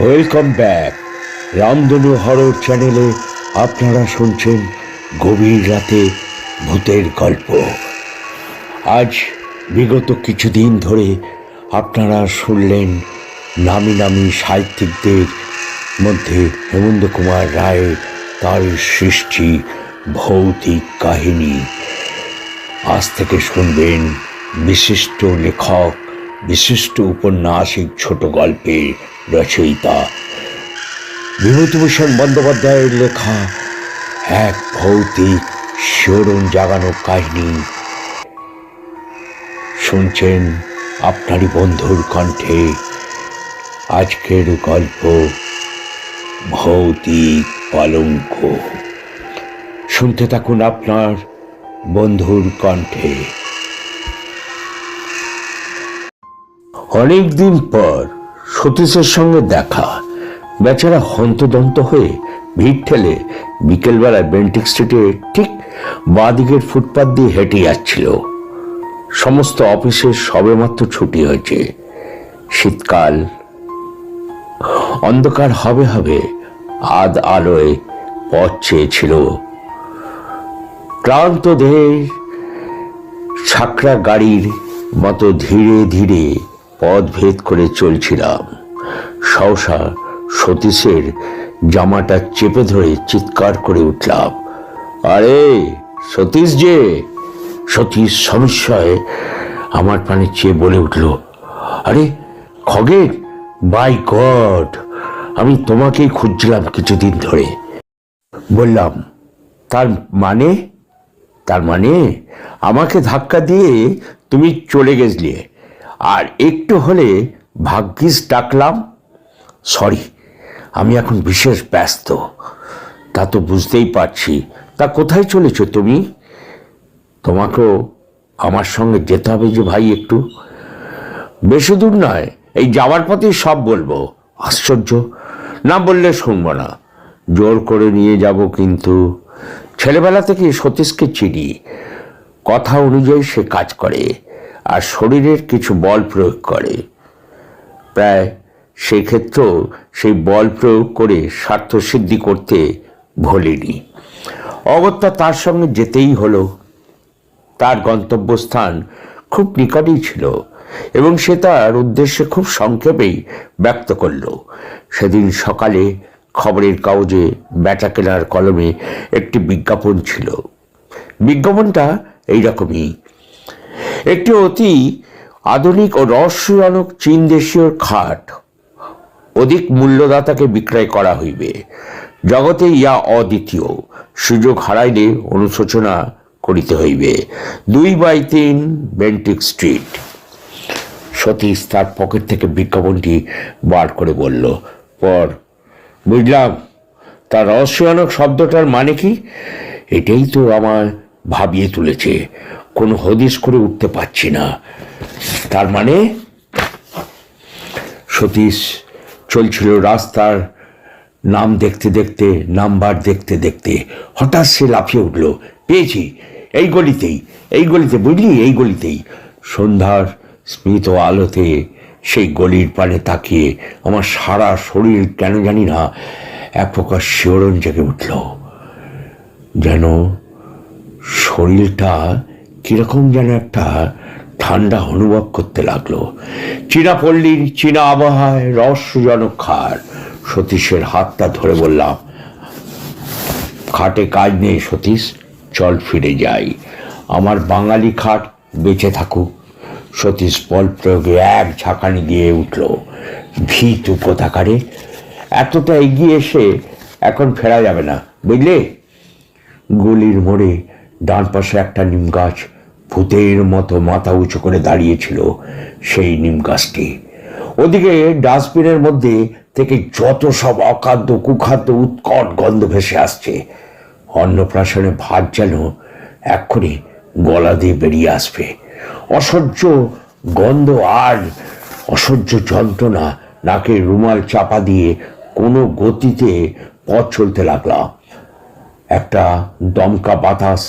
Welcome back রামধনু horror চ্যানেলে আপনারা শুনছেন গভীর রাতে ভূতের গল্প। আজ বিগত কিছুদিন ধরে আপনারা শুনলেন নামি নামি সাহিত্যিকদের মধ্যে হেমন্ত কুমার রায় তার সৃষ্টি ভৌতিক কাহিনী। আজ থেকে শুনবেন বিশিষ্ট লেখক, বিশিষ্ট উপন্যাসিক ছোট গল্পের রচয়িতা। বিভূতিভূষণ বন্দ্যোপাধ্যায়ের লেখা এক ভৌতিক শিহরণ জাগানো কাহিনী। শুনছেন আপনারই বন্ধুর কণ্ঠে আজকের গল্প ভৌতিক পালঙ্ক। শুনতে থাকুন আপনার বন্ধুর কণ্ঠে। অনেকদিন পর সতীশের সঙ্গে দেখা। বেচারা হন্তদন্ত হয়ে ভিড় ঠেলে বিকেলবেলায় বেন্টিক স্ট্রিটে ঠিক বাঁদিকের ফুটপাত দিয়ে হেঁটে যাচ্ছিল। সমস্ত অফিসের সবেমাত্র ছুটি হয়েছে। শীতকাল, অন্ধকার হবে হবে আদ আলোয় পথ চেয়েছিল। ক্লান্ত দেহে ছাকরা গাড়ির মতো ধীরে ধীরে পথ ভেদ করে চলছিলাম। সহসা সতীশের জামাটা চেপে ধরে চিৎকার করে উঠলাম, আরে সতীশ যে সতীশ সমস্যায় আমার পানে চেয়ে বলে উঠল, আরে, খগেন, বাই গড, আমি তোমাকেই খুঁজছিলাম কিছুদিন ধরে। বললাম, তার মানে? তার মানে? আমাকে ধাক্কা দিয়ে তুমি চলে গেছলে আর একটু হলে ভাগ্যিস ডাকলাম, সরি, আমি এখন বিশেষ ব্যস্ত। তা তো বুঝতেই পারছি। তা কোথায় চলেছ তুমি? তোমাকেও আমার সঙ্গে যেতে হবে যে ভাই একটু। বেশি দূর নয়, এই যাওয়ার পথেই সব বলব। আশ্চর্য, না বললে শুনব না। জোর করে নিয়ে যাব কিন্তু। ছেলেবেলা থেকে সতীশকে চিনি। কথা অনুযায়ী সে কাজ করে। আর শরীরের কিছু বল প্রয়োগ করে। প্রায় সেই ক্ষেত্রেও সেই বল প্রয়োগ করে স্বার্থসিদ্ধি করতে ভোলেনি। অগত্যা তার সঙ্গে যেতেই হলো। তার গন্তব্যস্থান খুব নিকটেই ছিল এবং সে তার উদ্দেশ্যে খুব সংক্ষেপেই ব্যক্ত করল। সেদিন সকালে খবরের কাগজে বেচা কেনার কলমে একটি বিজ্ঞাপন ছিল। বিজ্ঞাপনটা এইরকমই। একটি অতি আধুনিক ও রহস্যজনক চীন দেশীয় খাট। অধিক মূল্যদাতাকে বিক্রয় করা হইবে। জগতে ইয়া অদ্বিতীয়। সুযোগ হারাইলে অনুশোচনা করিতে হইবে। দুই বাই তিন বেন্টিক স্ট্রিট। সতীশ তার পকেট থেকে বিজ্ঞাপনটি বার করে বলল, পর, বুঝলাম। তার রহস্যজনক শব্দটার মানে কি? এটাই তো আমার ভাবিয়ে তুলেছে। কোনো হদিস করে উঠতে পারছি না। তার মানে সতীশ চলছিল রাস্তার নাম দেখতে দেখতে, নাম্বার দেখতে দেখতে, হঠাৎ সে লাফিয়ে উঠল। পেয়েছি, এই গলিতেই, এই গলিতে বুঝলি? এই গলিতেই। সন্ধ্যার স্মিত আলোতে সেই গলির পানে তাকিয়ে আমার সারা শরীর কেন জানি না এক প্রকার শিহরণ জেগে উঠল। যেন শরীরটা কীরকম যেন একটা ঠান্ডা অনুভব করতে লাগল। চীনা পল্লীর চীনা আবহাওয়ায় রহস্যজনক খার সতীশের হাতটা ধরে বললাম, খাটে কাজ নেই সতীশ, চল ফিরে যাই। আমার বাঙালি খাট বেঁচে থাকুক। সতীশ বল প্রয়োগে এক ঝাঁকানি দিয়ে উঠল। ভীত উপতাকারে এতটা এগিয়ে এসে এখন ফেরা যাবে না, বুঝলে? গলির মোড়ে ডান পাশে একটা নিম গাছ ভূতের মতো মাথা উঁচু করে দাঁড়িয়েছিল সেই নিম গাছটি। ওদিকে ডাস্টবিনের মধ্যে থেকে যত সব অখাদ্য কুখাদ্য উৎকট গন্ধ ভেসে আসছে। অন্নপ্রাশনে ভাত যেন এক্ষুনি গলা দিয়ে বেরিয়ে আসবে। অসহ্য গন্ধ আর অসহ্য যন্ত্রণা নাকে রুমাল চাপা দিয়ে কোনো গতিতে পথ চলতে লাগলাম একটা দমকা বাতাস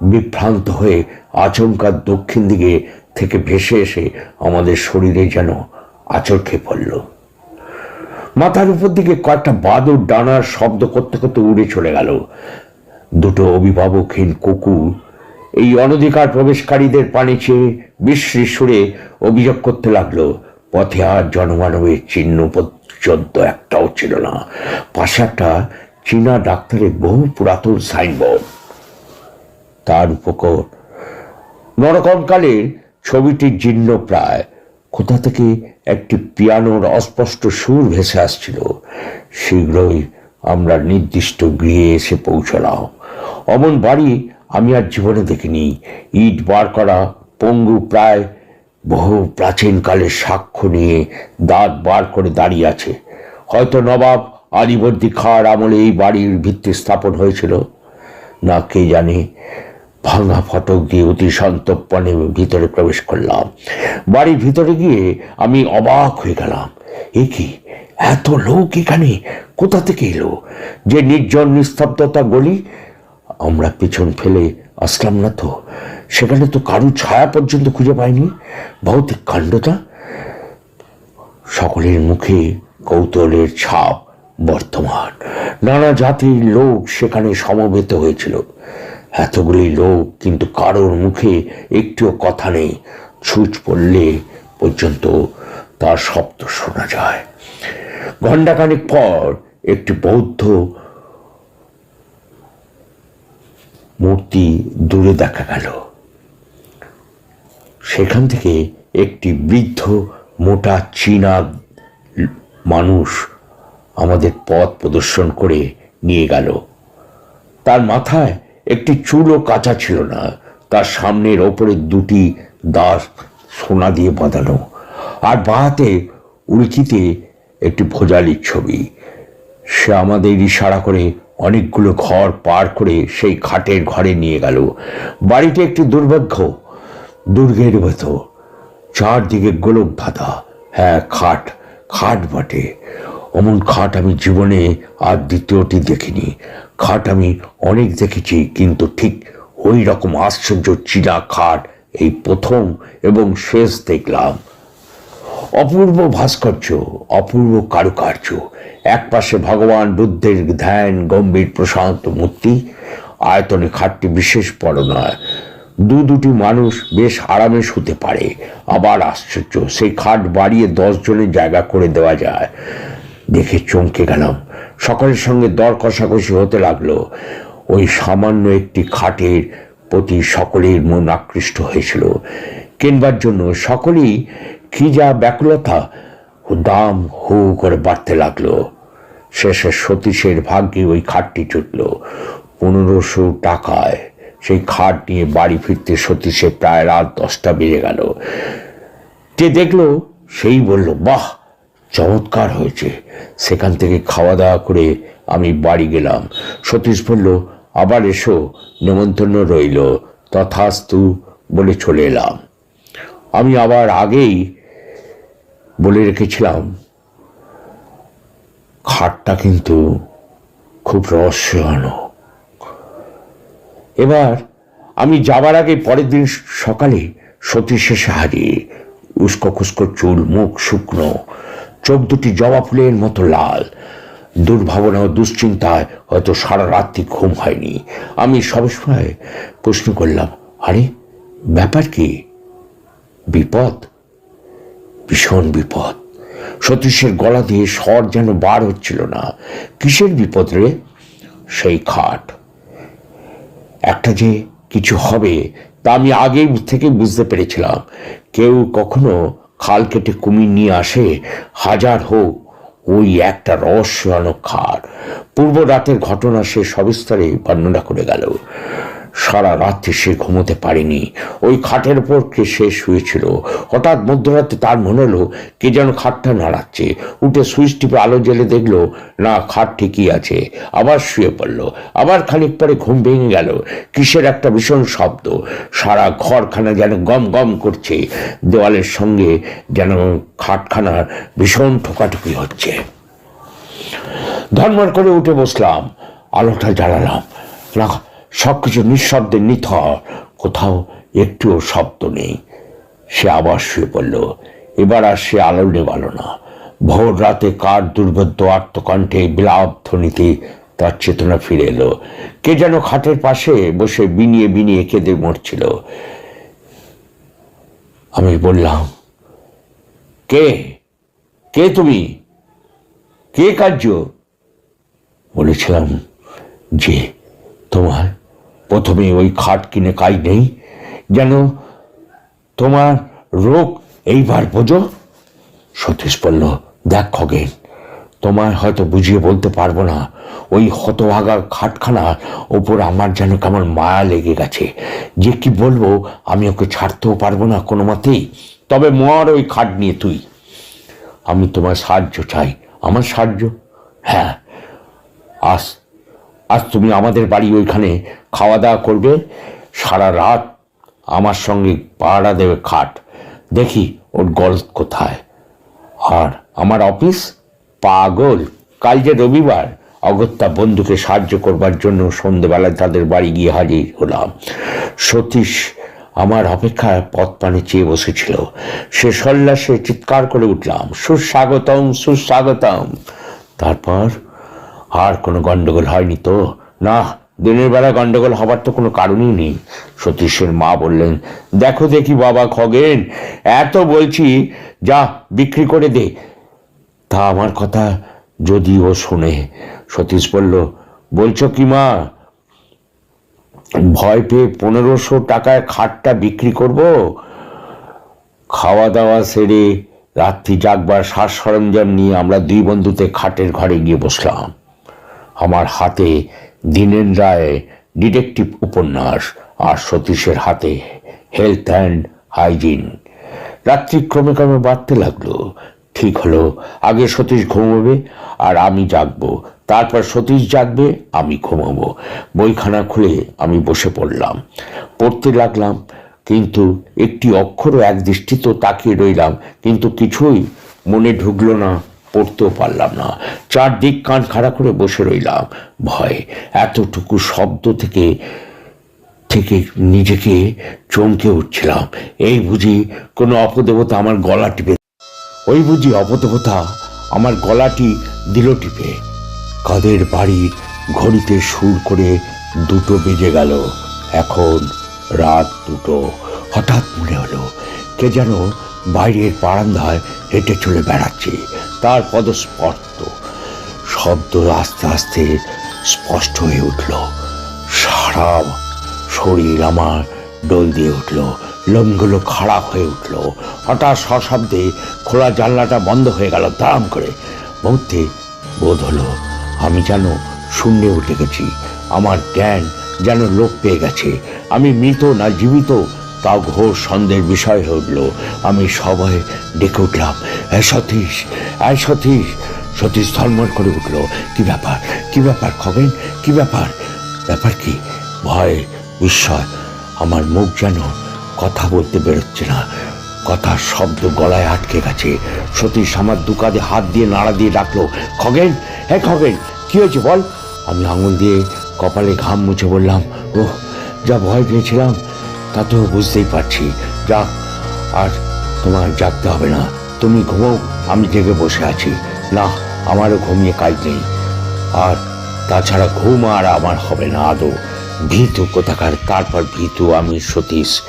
বিভ্রান্ত হয়ে আচমকা দক্ষিণ দিকে থেকে ভেসে এসে আমাদের শরীরে যেন আচর খেয়ে পড়ল। মাথার উপর দিকে কয়েকটা বাদুর ডানার শব্দ করতে করতে উড়ে চলে গেল। দুটো অভিভাবকহীন কুকুর এই অনধিকার প্রবেশকারীদের পানি চেয়ে বিশ্রী সুরে অভিযোগ করতে লাগল, পথে আর জনমানবের চিহ্ন পর্যন্ত একটাও ছিল না। পাশে একটা চীনা ডাক্তারের বহু পুরাতন সাইনবোর্ড। তার উপকর নরকঙ্কালের ছবিটির জীর্ণ প্রায়। কোথা থেকে একটি পিয়ানোর অস্পষ্ট সুর ভেসে আসছিল, শীঘ্রই আমরা নির্দিষ্ট গৃহে এসে পৌঁছলাম। অমন বাড়ি আমি আর জীবনে দেখিনি। ইট বার করা পঙ্গু প্রায় বহু প্রাচীনকালের সাক্ষ্য নিয়ে দাঁত বার করে দাঁড়িয়ে আছে। হয়তো নবাব আলিবর্দী খাঁর আমলে এই বাড়ির ভিত্তি স্থাপন হয়েছিল। না কে জানে ভাঙা ফটক দিয়ে অতি সন্তর্পণে ভিতরে প্রবেশ করলাম। বাড়ির ভিতরে গিয়ে আমি অবাক হয়ে গেলাম। এ কি? এত লোক এখানে? কোথা থেকে এলো? যে নির্জন নিস্তব্ধতা গলি? আমরা পিছন ফেলে আসলাম না তো? সেখানে তো কারু ছায়া পর্যন্ত খুঁজে পাইনি। ভৌতিক কাণ্ডটা? সকলের মুখে কৌতূহলের ছাপ বর্তমান। নানা জাতির লোক সেখানে সমবেত হয়েছিল। এতগুলি লোক কিন্তু কারোর মুখে একটিও কথা নেই। ছুঁচ পড়লে পর্যন্ত তার শব্দ শোনা যায়। ঘণ্টাখানেক পর একটি বৌদ্ধ মূর্তি দূরে দেখা গেল। সেখান থেকে একটি বৃদ্ধ মোটা চীনা মানুষ আমাদের পথ প্রদর্শন করে নিয়ে গেল। তার মাথায় একটি চুলও কাঁচা ছিল না। তার সামনের ওপরে দুটি দাস সোনা দিয়ে বাঁধানো। আর বাহাতে উল্কিতে একটি ভোজালির ছবি। সে আমাদের ইশারা করে অনেকগুলো ঘর পার করে সেই খাটের ঘরে নিয়ে গেল। বাড়িটি একটি দুর্ভাগ্য দুর্গের ভেতর চারদিকে গোলক ধাঁধা। হ্যাঁ খাট খাট বটে। অমন খাট আমি জীবনে আর দ্বিতীয়টি দেখিনি। খাট আমি অনেক দেখেছি, কিন্তু ঠিক ওই রকম আশ্চর্য চীনা খাট এই প্রথম এবং শেষ দেখলাম। অপূর্ব ভাস্কর্য, অপূর্ব কারুকার্য এক পাশে ভগবান বুদ্ধের ধ্যান, গম্ভীর প্রশান্ত মূর্তি, আয়তনে খাটটি বিশেষ বড় নয়, দু দুটি মানুষ বেশ আরামে শুতে পারে, আবার আশ্চর্য, সেই খাট বাড়িয়ে দশ জনের জায়গা করে দেওয়া যায়। দেখে চমকে গেলাম সকলের সঙ্গে দর কষাকষি হতে লাগল। ওই সামান্য একটি খাটের প্রতি সকলের মন আকৃষ্ট হয়েছিল। কেনবার জন্য সকলেই কি যা ব্যাকুলতা, দাম হু করে বাড়তে লাগল। শেষে সতীশের ভাগ্যে ওই খাটটি জুটল। পনেরোশো টাকায় সেই খাট নিয়ে বাড়ি ফিরতে সতীশে প্রায় রাত দশটা বেজে গেল। যে দেখল, সেই বলল, বাহ! চমৎকার হয়েছে। সেখান থেকে খাওয়া দাওয়া করে আমি বাড়ি গেলাম। সতীশ বলল, আবার এসো। নেমন্তন্ন রইল। তথাস্তু বলে চলে এলাম। আমি আবার আগেই বলে রেখেছিলাম, খাটটা কিন্তু খুব রহস্যজনক। এবার আমি যাবার আগে পরের দিন সকালে সতীশ এসে হাজির উস্কো খুস্কো চুল, মুখ শুকনো চোখ দুটি জবা ফুলের মতো লাল। দুর্ভাবনা ও দুশ্চিন্তায় হয়তো সারা রাত্রি ঘুম হয়নি। আমি সবসময় প্রশ্ন করলাম, আরে, ব্যাপার কি? বিপদ? ভীষণ বিপদ। সতীশের গলা দিয়ে স্বর যেন বার হচ্ছিল না। কিসের বিপদ রে? সেই খাট। একটা যে কিছু হবে, তা আমি আগেই থেকে বুঝতে পেরেছিলাম। কেউ কখনো খাল কেটে কুমির নিয়ে আসে, হাজার হোক, ওই একটা রহস্যজনক খার। পূর্ব রাতের ঘটনা সে সবিস্তারে বর্ণনা করে গেল। সারা রাত্রি সে ঘুমোতে পারেনি। ওই খাটের উপর কে সে শুয়েছিল। হঠাৎ মধ্যরাতে তার মনে হলো, কে যেন খাটটা নাড়াচ্ছে। উঠে সুইচ টিপে আলো জ্বেলে দেখল, না, খাট ঠিকই আছে। আবার শুয়ে পড়ল। আবার খানিক পরে ঘুম ভেঙে গেল। কিসের একটা ভীষণ শব্দ। সারা ঘরখানা যেন গম গম করছে। দেওয়ালের সঙ্গে যেন খাটখানার ভীষণ ঠোকাঠুকি হচ্ছে। ধর্মর করে উঠে বসলাম। আলোটা জ্বালালাম। না সব কিছু নিঃশব্দে নিথর। কোথাও একটুও শব্দ নেই। সে আবার শুয়ে পড়ল। এবার আর সে আলো নেবালো না। ভোর রাতে কার দুর্বোধ্য আত্মকণ্ঠে বিলাপ ধ্বনিতে তার চেতনা ফিরে এলো। কে যেন খাটের পাশে বসে বিনিয়ে বিনিয়ে কেঁদে মরছিল। আমি বললাম, কে? কে তুমি? কে কার্য? বলেছিলাম যে তোমার প্রথমে ওই খাট কিনে কাজ নেই। যেন তোমার রোগ এইবার বোঝো। সতীশ বলল, দেখ খগেন, তোমায় হয়তো বুঝিয়ে বলতে পারব না। ওই হতভাগা খাটখানার ওপর আমার যেন কেমন মায়া লেগে গেছে। যে কি বলব, আমি ওকে ছাড়তেও পারব না কোনো মতেই। তবে মর ওই খাট নিয়ে তুই। আমি তোমার সাহায্য চাই। আমার সাহায্য? হ্যাঁ আজ আজ তুমি আমাদের বাড়ি ওইখানে খাওয়া দাওয়া করবে। সারা রাত আমার সঙ্গে পাহারা দেবে খাট। দেখি ওর গল্প কোথায়। আর আমার অফিস? পাগল। কাল যে রবিবার। অগত্যা বন্ধুকে সাহায্য করবার জন্য সন্ধেবেলায় তাদের বাড়ি গিয়ে হাজির হলাম। সতীশ আমার অপেক্ষায় পথ পানে চেয়ে বসেছিল। সে সল্লাসে চিৎকার করে উঠলাম, সুস্বাগতম সুস্বাগতম। তারপর আর কোনো গন্ডগোল হয়নি তো? না, দিনের বেলা গন্ডগোল হবার তো কোনো কারণই নেই। সতীশের মা বললেন, দেখো দেখি বাবা খগেন, এত বলছি, যা বিক্রি করে দে। তা আমার কথা যদি ও শোনে। সতীশ বলল, বলছো কি মা, ভয় পেয়ে পনেরোশো টাকায় খাটটা বিক্রি করব? খাওয়া দাওয়া সেরে রাত্রি জাগবার সাজ সরঞ্জাম নিয়ে আমরা দুই বন্ধুতে খাটের ঘরে গিয়ে বসলাম। আমার হাতে। দিনেন রায়, ডিটেকটিভ উপন্যাস, আর সতীশের হাতে। Health and hygiene. রাত্রি ক্রমে ক্রমে বাড়তে লাগল। ঠিক হলো, আগে সতীশ ঘুমোবে, আর আমি জাগবো। তারপর সতীশ জাগবে, আমি ঘুমাবো। বইখানা খুলে আমি বসে পড়লাম। পড়তে লাগলাম, কিন্তু একটি অক্ষরও এক দৃষ্টিতে তাকিয়ে রইলাম, কিন্তু কিছুই মনে ঢুকলো না। পড়তেও পারলাম না। চারদিক কান খাড়া করে বসে রইলাম। ভয়, এতটুকু শব্দ থেকে থেকে নিজেকে চমকে উঠছিলাম। এই বুঝি কোনো অপদেবতা আমার গলা টিপে। ওই বুঝি অপদেবতা আমার গলাটি দিল টিপে। কাদের বাড়ির ঘড়িতে সুর করে দুটো বেজে গেল। এখন রাত দুটো। হঠাৎ মনে হলো, কে যেন বাইরের বারান্দায় হেঁটে চলে বেড়াচ্ছে। তার পদস্পর্শ শব্দ আস্তে আস্তে স্পষ্ট হয়ে উঠল। সারা শরীর আমার ডোল দিয়ে উঠল। লোমগুলো খারাপ হয়ে উঠল। হঠাৎ সশব্দে খোলা জানলাটা বন্ধ হয়ে গেল। দাম করে। মুহূর্তে বোধ হলো আমি যেন শূন্যে উঠে গেছি। আমার জ্ঞান যেন লোপ পেয়ে গেছে। আমি মৃত না জীবিত তাও ঘোর সন্দেহের বিষয় হয়ে উঠল আমি সবাই ডেকে উঠলাম। এ সতীশ এ সতীশ। সতীশ ধর্মর করে উঠল। কি ব্যাপার? কি ব্যাপার, খগেন? কি ব্যাপার? ব্যাপার কি? ভয়, বিস্ময়। আমার মুখ যেন কথা বলতে বেরোচ্ছে না। কথার শব্দ গলায় আটকে গেছে। সতীশ আমার দু হাত দিয়ে নাড়া দিয়ে ডাকলো, খগেন হ্যাঁ খগেন, কি হয়েছে বল? আমি আঙুল দিয়ে কপালে ঘাম মুছে বললাম ও যা ভয় পেয়েছিলাম তা তো বুঝতেই পারছি। যা, আর তোমার জাগতে হবে না। তুমি ঘুমো আমি জেগে বসে আছি। না, আমারও ঘুমিয়ে কাজ নেই। আর তাছাড়া ঘুম আর আমার হবে না আদৌ। ভীতু কোথাকার? তারপর ভীতু, আমি সতীশ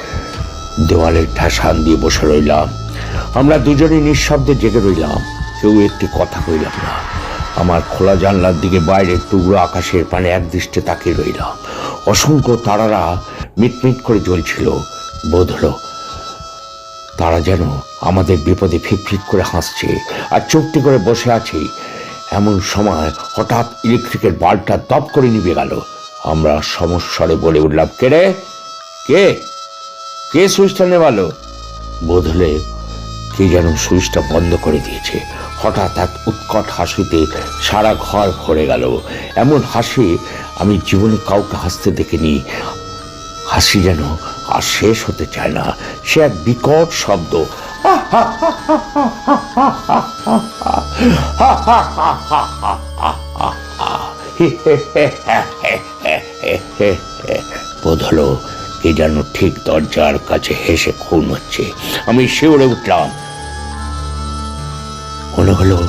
দেওয়ালের ঠাসান দিয়ে বসে রইলাম। আমরা দুজনে নিঃশব্দে জেগে রইলাম। কেউ একটি কথা কইলাম না। আমার খোলা জানলার দিকে বাইরের টুকরো আকাশের পানে একদৃষ্টে তাকিয়ে রইলাম। অসংখ্য তারারা মিটমিট করে জ্বলছিল। বোধ হলো তারা যেন আমাদের বিপদে ফিক করে হাসছে আর চুপটি করে বসে আছে। এমন সময় হঠাৎ ইলেকট্রিকের বাল্বটা দপ করে নিভে গেল। আমরা সমস্বরে বলে উঠলাম, কে রে? কে? কে সুইচটা নেবালো বোধ হলে কে যেন সুইচটা বন্ধ করে দিয়েছে। হঠাৎ এক উৎকট হাসিতে সারা ঘর ভরে গেল। এমন হাসি আমি জীবনে কাউকে হাসতে দেখিনি। হাসি যেন আর শেষ হতে চায় না সে এক বিকট শব্দ বোধ হলো কে যেন ঠিক দরজার কাছে হেসে খুন হচ্ছে আমি শিউরে উঠলাম মনে হলো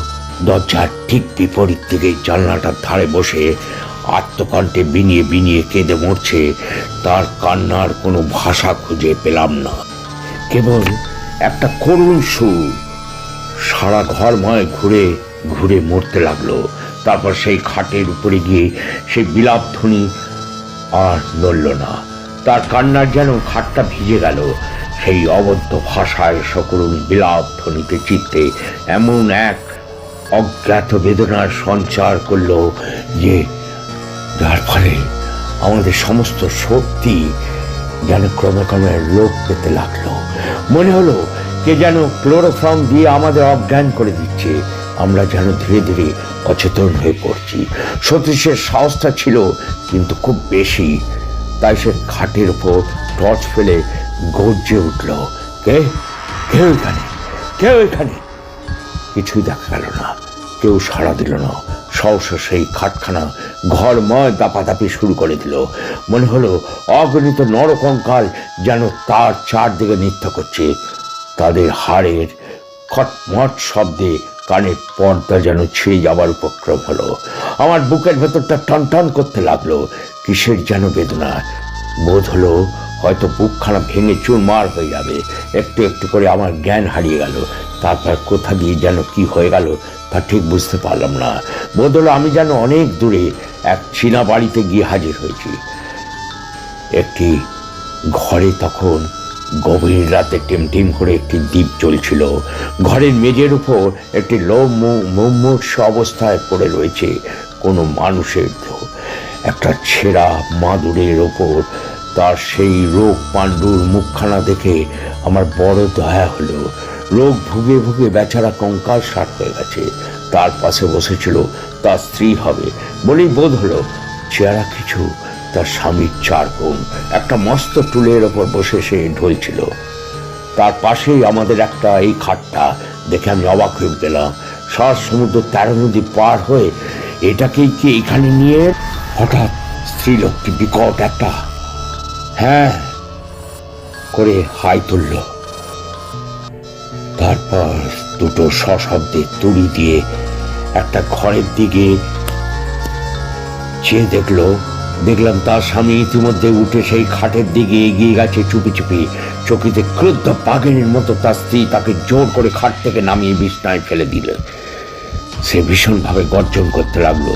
দরজার ঠিক বিপরীত থেকে জানলাটার ধারে বসে আত্মকণ্ঠে বিনিয়ে বিনিয়ে কেঁদে মরছে, তার কান্নার কোনো ভাষা খুঁজে পেলাম না। কেবল একটা করুণ সুর। সারা ঘরময় ঘুরে ঘুরে মরতে লাগল। তারপর সেই খাটের উপরে গিয়ে সেই বিলাপ ধ্বনি আর নড়ল না। তার কান্নার যেন খাটটা ভিজে গেল। সেই অবদ্ধ ভাষায় সকরুণ বিলাপ ধ্বনিতে চিত্তে এমন এক অজ্ঞাত বেদনার সঞ্চার করল যে যার ফলে আমাদের সমস্ত শক্তি যেন ক্রমে ক্রমে লোপ পেতে লাগল। মনে হলো কে যেন ক্লোরোফর্ম দিয়ে আমাদের অজ্ঞান করে দিচ্ছে। আমরা যেন ধীরে ধীরে অচেতন হয়ে পড়ছি। সতীশের সাহসটা ছিল কিন্তু খুব বেশি। তাই সে খাটের উপর টর্চ ফেলে গর্জে উঠল, কে? কেউ এখানে কেউ এখানে কিছুই দেখা গেল না। কেউ সাড়া দিল না। সহসা সেই খাটখানা ঘরময় দাপাদাপি শুরু করে দিল। মনে হলো অগণিত নরকঙ্কাল যেন তার চারদিকে নৃত্য করছে। তাদের হাড়ের খটমট শব্দে কানের পর্দা যেন ছিঁড়ে যাবার উপক্রম হলো। আমার বুকের ভেতরটা টনটন করতে লাগল। কিসের যেন বেদনা? বোধ হলো হয়তো বুকখানা ভেঙে চুরমার হয়ে যাবে। একটু একটু করে আমার জ্ঞান হারিয়ে গেল। তারপর কোথা দিয়ে যেন কি হয়ে গেল তা ঠিক বুঝতে পারলাম না। বোধ হলো আমি যেন অনেক দূরে এক চীনা বাড়িতে গিয়ে হাজির হয়েছি। একটি ঘরে তখন গভীর রাতে টিমটিম করে একটি দ্বীপ চলছিল। ঘরের মেঝের উপর একটি লোম মুমূর্ষ অবস্থায় পড়ে রয়েছে কোনো মানুষের দেহ। একটা ছেঁড়া মাদুরের ওপর তার সেই রোগ পাণ্ডুর মুখখানা দেখে আমার বড় দয়া হলো। রোগ ভুগে ভুগে বেচারা কঙ্কাল সার হয়ে গেছে। তার পাশে বসেছিল, তার স্ত্রী হবে বলেই বোধ হলো চেহারা কিছু তার স্বামীর চার গুণ একটা মস্ত টুলের ওপর বসে সে ঢলছিল। তার পাশেই আমাদের একটা এই খাটটা দেখে আমি অবাক হয়ে গেলাম সার সমুদ্র তেরো নদী পার হয়ে এটাকেই কি এখানে নিয়ে হঠাৎ স্ত্রীলোকটি বিকট একটা হ্যাঁ করে হাই তুলল। তারপর দুটো সশব্দে তুড়ি দিয়ে একটা ঘরের দিকে চেয়ে দেখল, দেখলাম তার স্বামী ইতিমধ্যে উঠে সেই খাটের দিকে এগিয়ে গেছে চুপি চুপি। চকিতে ক্রুদ্ধ পাগেনের মতো তার স্ত্রী তাকে জোর করে খাট থেকে নামিয়ে বিছনায় ফেলে দিলেন সে ভীষণভাবে গর্জন করতে লাগল,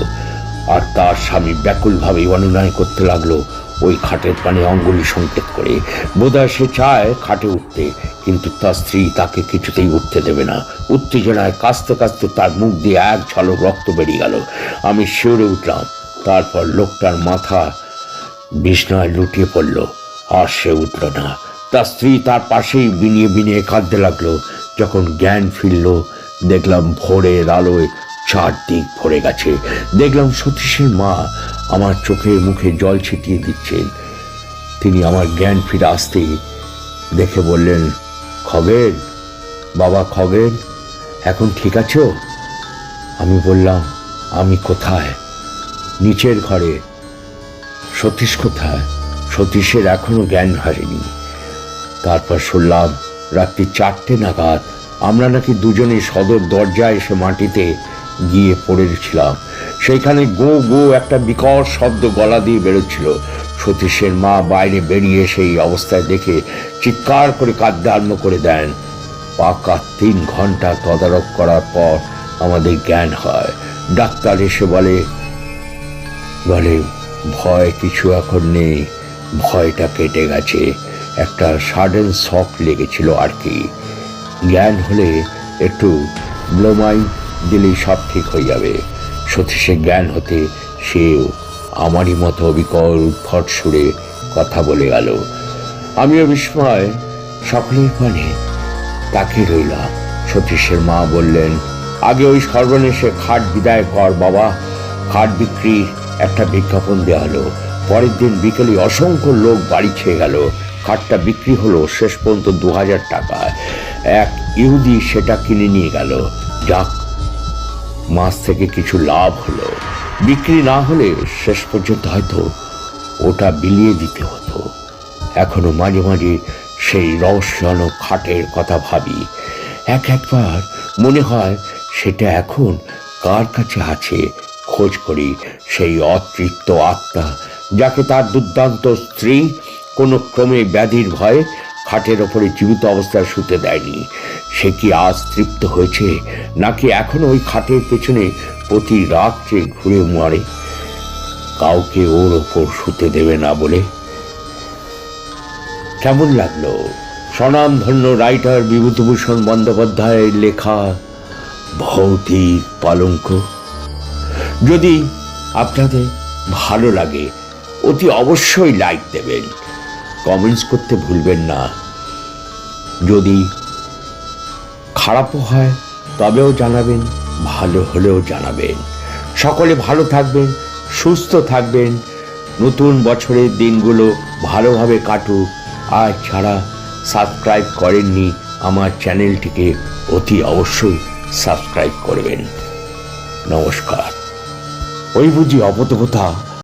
আর তার স্বামী ব্যাকুলভাবে অনুনয় করতে লাগল। ওই খাটের পানে অঙ্গুলি সংকেত করে। বোধহয় সে চায় খাটে উঠতে, কিন্তু তার স্ত্রী তাকে কিছুতেই উঠতে দেবে না। উত্তেজনায় কাঁচতে কাঁচতে তার মুখ দিয়ে এক ঝলক রক্ত বেরিয়ে গেল। আমি শিউরে উঠলাম। তারপর লোকটার মাথা বিছনায় লুটিয়ে পড়ল। আর সে উঠল না। তার স্ত্রী তার পাশেই বিনিয়ে বিনিয়ে কাঁদতে লাগল। যখন জ্ঞান ফিরল, দেখলাম ভোরের আলোয় চারদিক ভরে গেছে। দেখলাম সতীশের মা আমার চোখে মুখে জল ছিটিয়ে দিচ্ছেন। তিনি আমার জ্ঞান ফিরে আসতেই দেখে বললেন, খগেন, বাবা খগেন, এখন ঠিক আছো? আমি বললাম, আমি কোথায়? নিচের ঘরে। সতীশ কোথায়? সতীশের এখনও জ্ঞান হারেনি। তারপর শুনলাম, রাত্রি চারটে নাগাদ আমরা নাকি দুজনে সদর দরজায় এসে মাটিতে গিয়ে পড়েছিলাম। সেইখানে গো গো একটা বিকট শব্দ গলা দিয়ে বেরোচ্ছিল। সতীশের মা বাইরে বেরিয়ে সেই অবস্থায় দেখে চিৎকার করে কাঁদতে আরম্ভ করে দেন। পাকা তিন ঘণ্টা তদারক করার পর আমাদের জ্ঞান হয়। ডাক্তার এসে বলে বলে, ভয় কিছু এখন নেই, ভয়টা কেটে গেছে। একটা সাডেন শক লেগেছিল আর কি। জ্ঞান হলে একটু ব্লোমাইন দিলেই সব ঠিক হয়ে যাবে। সতীশে জ্ঞান হতে সেও আমারই মতো অবিকল উদ্ভট সুরে কথা বলে গেল। আমিও বিস্ময় সকলের পানে তাকে রইলাম। সতীশের মা বললেন, আগে ওই সর্বনেশে খাট বিদায় কর বাবা। খাট বিক্রির একটা বিজ্ঞাপন দেওয়া হলো। পরের দিন বিকেলে অসংখ্য লোক বাড়ি খেয়ে গেল। খাটটা বিক্রি হলো শেষ পর্যন্ত দু হাজার টাকায়। এক ইহুদি সেটা কিনে নিয়ে গেল। যাক মাছ থেকে কিছু লাভ হলো। বিক্রি না হলে শেষ পর্যন্ত হয়তো ওটা বিলিয়ে দিতে হতো। এখনও মাঝে মাঝে সেই রহস্যজনক খাটের কথা ভাবি। এক একবার মনে হয় সেটা এখন কার কাছে আছে, খোঁজ করি সেই অতৃপ্ত আত্মা, যাকে তার দুর্দান্ত স্ত্রী কোনো ক্রমে ব্যাধির ভয়ে খাটের ওপরে জীবিত অবস্থায় শুতে দেয়নি। সে কি আজ তৃপ্ত হয়েছে, নাকি এখন ওই খাটের পেছনে প্রতি রাত্রে ঘুরে মারে? কাউকে ওর ওপর শুতে দেবে না বলে। কেমন লাগল? স্বনামধন্য রাইটার বিভূতিভূষণ বন্দ্যোপাধ্যায়ের লেখা ভৌতিক পালঙ্ক? যদি আপনাদের ভালো লাগে, অতি অবশ্যই লাইক দেবেন। কমেন্টস করতে ভুলবেন না। যদি খারাপও হয়, তবেও জানাবেন, ভালো হলেও জানাবেন। সকলে ভালো থাকবেন, সুস্থ থাকবেন। নতুন বছরের দিনগুলো ভালোভাবে কাটুক। আর যারা সাবস্ক্রাইব করেননি, আমার চ্যানেলটিকে অতি অবশ্যই সাবস্ক্রাইব করবেন। নমস্কার। ওই বুঝি অপতকথা